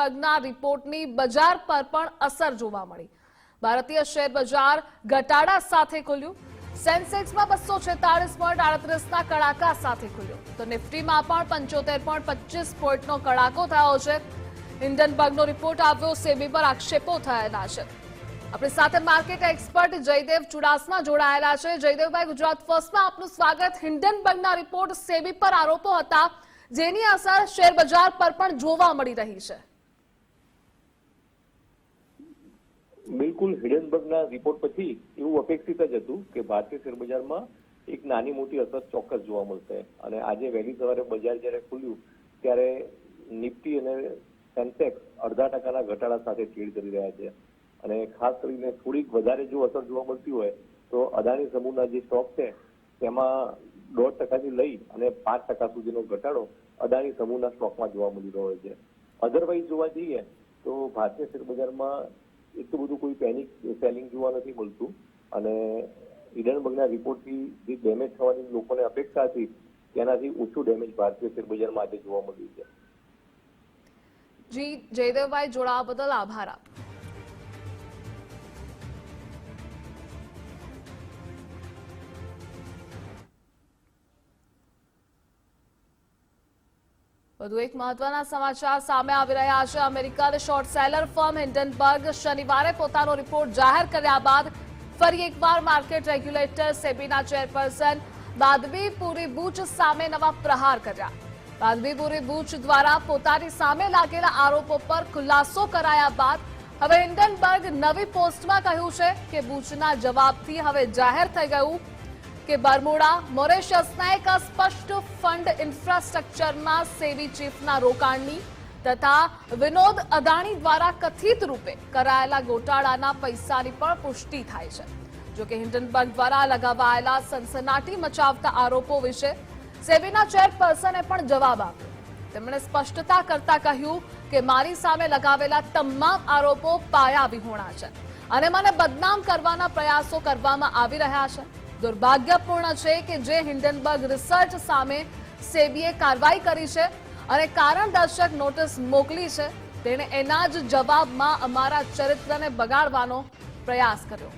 હિન્ડનબર્ગના રિપોર્ટની બજાર પર પણ અસર જોવા મળી. ભારતીય શેર બજાર ઘટાડા સાથે ખુલ્યું. સેન્સેક્સમાં બસો છેતાળીસ પોઈન્ટ આડત્રીસના કડાકા સાથે ખુલ્યું. તો નિફ્ટીમાં પણ પંચોતેર પોઈન્ટ પચીસ પોઈન્ટનો કડાકો થયો છે. હિન્ડનબર્ગનો રિપોર્ટ આવ્યો, સેબી પર આક્ષેપો થયેલા છે. આપણી સાથે માર્કેટ એક્સપર્ટ જયદેવ ચુડાસમા જોડાયેલા છે. જયદેવભાઈ, ગુજરાત ફર્સ્ટમાં આપનું સ્વાગત. હિન્ડનબર્ગના રિપોર્ટ સેબી પર આરોપો હતા, જેની અસર શેર બજાર પર પણ જોવા મળી રહી છે. બિલકુલ હિડનબર્ગના રિપોર્ટ પછી એવું અપેક્ષિત જ હતું કે ભારતીય શેર બજારમાં એક નાની મોટી અસર ચોક્કસ જોવા મળશે. અને આજે વહેલી સવારે બજાર જ્યારે ખુલ્યું, ત્યારે નિફ્ટી અને સેન્સેક્સ અડધા ટકાના ઘટાડા સાથે ટ્રેડ કરી રહ્યા છે. અને ખાસ કરીને થોડીક વધારે જો અસર જોવા મળતી હોય, તો અદાણી સમૂહના જે સ્ટોક છે, તેમાં દોઢ ટકાથી લઈ અને પાંચ ટકા સુધીનો ઘટાડો અદાણી સમૂહના સ્ટોકમાં જોવા મળી રહ્યો છે. અધરવાઇઝ જોવા જઈએ, તો ભારતીય શેર બજારમાં એટલું બધું કોઈ પેનિક સેલિંગ જોવા નથી મળતું. અને હિડનબર્ગના રિપોર્ટથી જે ડેમેજ થવાની લોકોને અપેક્ષા હતી, તેનાથી ઓછું ડેમેજ ભારતીય શેર બજારમાં આજે જોવા મળ્યું છે. જી, જયદેવભાઈ જોડાવા બદલ આભાર આપનો. વધુ એક મહત્વના સમાચાર સામે આવી રહ્યા છે. American short seller firm Hindenburg શનિવારે પોતાનો રિપોર્ટ જાહેર કર્યા બાદ ફરી એકવાર માર્કેટ રેગ્યુલેટર સેબીના ચેરપર્સન બાદબી પુરી બુચ સામે નવા પ્રહાર કર્યા. બાદબી પુરી બુચ દ્વારા પોતાની સામે લાગેલા આરોપો પર ખુલાસો કરાયા બાદ હવે હિન્ડનબર્ગ નવી પોસ્ટમાં કહ્યું છે કે બુચના જવાબથી હવે જાહેર થઈ ગયું કે બરમુડા મોરેશિયસના એક અસ્પષ્ટ ફંડ ઇન્ફ્રાસ્ટ્રક્ચરમાં સેવી ચીફના રોકાણની તથા વિનોદ અદાણી દ્વારા કથિત રૂપે કરાયેલા ગોટાળાના પૈસાની પણ પુષ્ટિ થાય છે. જોકે હિન્ડનબર્ગ દ્વારા લગાવાયેલા સનસનાટી મચાવતા આરોપો વિશે સેવીના ચેરપર્સને પણ જવાબ આપ્યો. તેમણે સ્પષ્ટતા કરતા કહ્યું કે મારી સામે લગાવેલા તમામ આરોપો પાયા વિહોણા છે અને મને બદનામ કરવાના પ્રયાસો કરવામાં આવી રહ્યા છે. દુર્ભાગ્યપૂર્ણ છે કે જે હિન્ડનબર્ગ રિસર્ચ સામે સેબીએ કાર્યવાહી કરી છે અને કારણદર્શક નોટિસ મોકલી છે, તેણે એના જ જવાબમાં અમારા ચરિત્રને બગાડવાનો પ્રયાસ કર્યો.